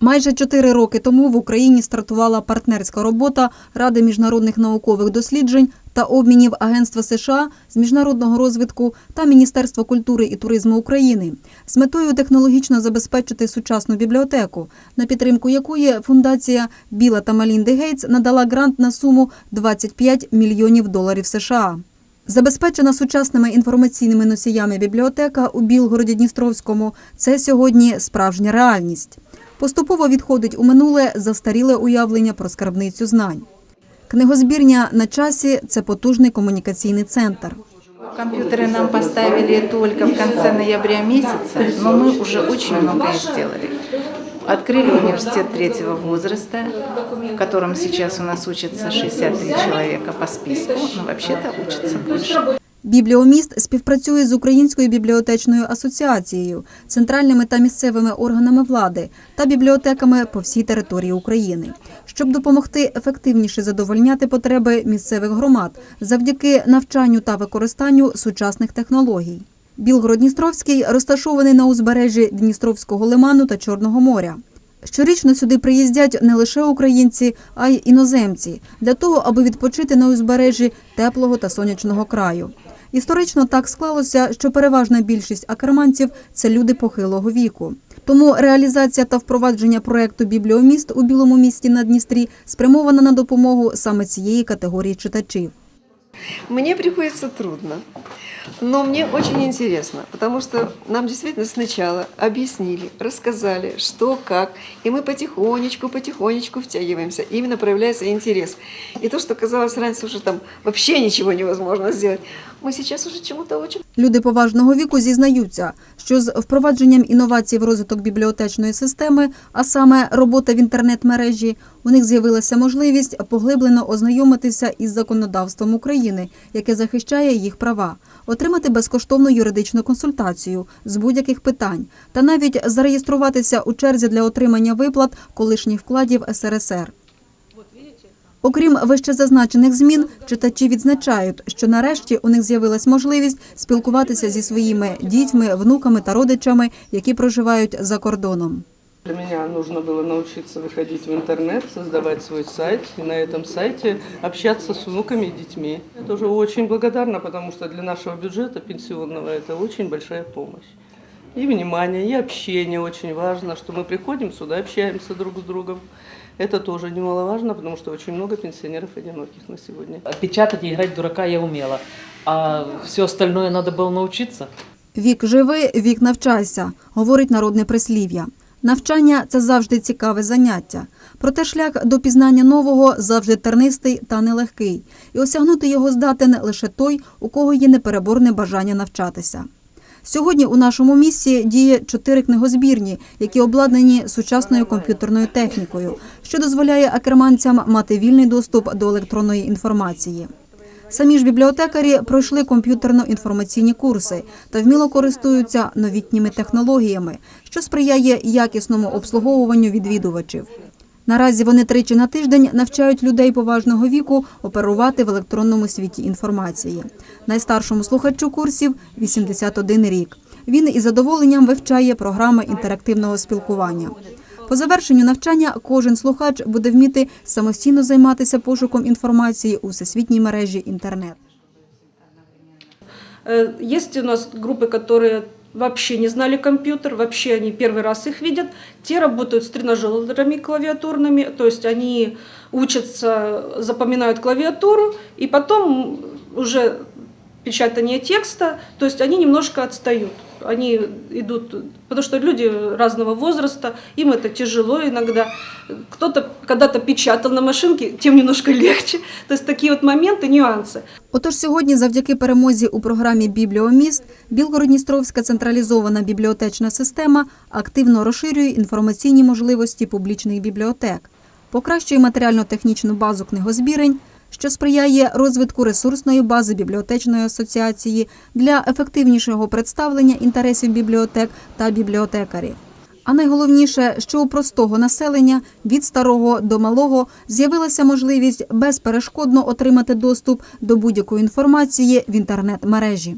Майже чотири роки тому в Україні стартувала партнерська робота Ради міжнародних наукових досліджень та обмінів Агентства США з міжнародного розвитку та Міністерства культури і туризму України з метою технологічно забезпечити сучасну бібліотеку, на підтримку якої фундація Біла та Малінди Гейтс надала грант на суму 25 мільйонів доларів США. Забезпечена сучасними інформаційними носіями бібліотека у Білгороді-Дністровському – це сьогодні справжня реальність. Поступово відходить у минуле застаріле уявлення про скарбницю знань. Книгозбірня на часі це потужний комунікаційний центр. Компьютеры нам поставили только в конце ноября месяца, но мы уже очень многое сделали. Открыли университет третьего возраста, в котором сейчас у нас учатся 63 человека по списку, но вообще-то учатся больше. Бібліоміст співпрацює з Українською бібліотечною асоціацією, центральними та місцевими органами влади та бібліотеками по всій території України, щоб допомогти ефективніше задовольняти потреби місцевих громад завдяки навчанню та використанню сучасних технологій. Білгород-Дністровський розташований на узбережжі Дністровського лиману та Чорного моря. Щорічно сюди приїздять не лише українці, а й іноземці для того, аби відпочити на узбережжі теплого та сонячного краю. Історично так склалося, що переважна більшість акерманців це люди похилого віку. Тому реалізація та впровадження проекту Бібліоміст у Білому місті на Дністрі спрямована на допомогу саме цієї категорії читачів. Мне приходится трудно, но мне очень интересно, потому что нам действительно сначала объяснили, рассказали, что, как, и мы потихонечку, потихонечку втягиваемся, именно проявляется интерес. И то, что казалось раньше уже там вообще ничего невозможно сделать, мы сейчас уже чему-то учим. Люди поважного віку зізнаються, що з впровадженням інновацій в розвиток бібліотечної системи, а саме робота в інтернет-мережі, у них з'явилася можливість поглиблено ознайомитися із законодавством України, яке захищає їх права, отримати безкоштовну юридичну консультацію з будь-яких питань та навіть зареєструватися у черзі для отримання виплат колишніх вкладів СРСР. Окрім вище зазначених змін, читачі відзначають, що нарешті у них з'явилась можливість спілкуватися зі своїми дітьми, внуками та родичами, які проживають за кордоном. Для меня нужно было научиться выходить в интернет, создавать свой сайт и на этом сайте общаться с внуками и детьми. Я тоже очень благодарна, потому что для нашего бюджета пенсионного это очень большая помощь. И внимание, и общение очень важно, что мы приходим сюда, общаемся друг с другом. Это тоже немаловажно, потому что очень много пенсионеров одиноких на сегодня. Печатать и играть в дурака я умела. А все остальное надо было научиться. Вік живи, вік навчайся, говорить народне прислів'я. Навчання це завжди цікаве заняття. Проте шлях до пізнання нового завжди тернистий та нелегкий, і осягнути його здатен лише той, у кого є непереборне бажання навчатися. Сьогодні у нашому місті діє чотири книгозбірні, які обладнані сучасною комп'ютерною технікою, що дозволяє акерманцям мати вільний доступ до електронної інформації. Самі ж бібліотекарі пройшли комп'ютерно-інформаційні курси та вміло користуються новітніми технологіями, що сприяє якісному обслуговуванню відвідувачів. Наразі вони тричі на тиждень навчають людей поважного віку оперувати в електронному світі інформації. Найстаршому слухачу курсів 81 рік. Він із задоволенням вивчає програми інтерактивного спілкування. По завершенню навчання кожен слухач буде вміти самостійно займатися пошуком інформації у всесвітній мережі інтернет. Э, Есть у нас группы, которые вообще не знали компьютер, вообще они первый раз их видят. Те работают с тренажерами клавиатурными, то есть они учатся, запоминают клавиатуру, и потом уже печатание текста, то есть они немножко отстают. Они идут, потому что люди разного возраста, им это тяжело иногда. Кто-то когда-то печатал на машинке, тем немножко легче. То есть такие вот моменты, нюансы. Отож, сьогодні, завдяки перемозі у програмі Бібліоміст, Білгородністровська централізована бібліотечна система активно розширює інформаційні можливості публічних бібліотек, покращує матеріально-технічну базу книгозбірень, що сприяє розвитку ресурсної бази бібліотечної асоціації для ефективнішого представлення інтересів бібліотек та бібліотекарів. А найголовніше, що у простого населення від старого до малого з'явилася можливість безперешкодно отримати доступ до будь-якої інформації в інтернет-мережі.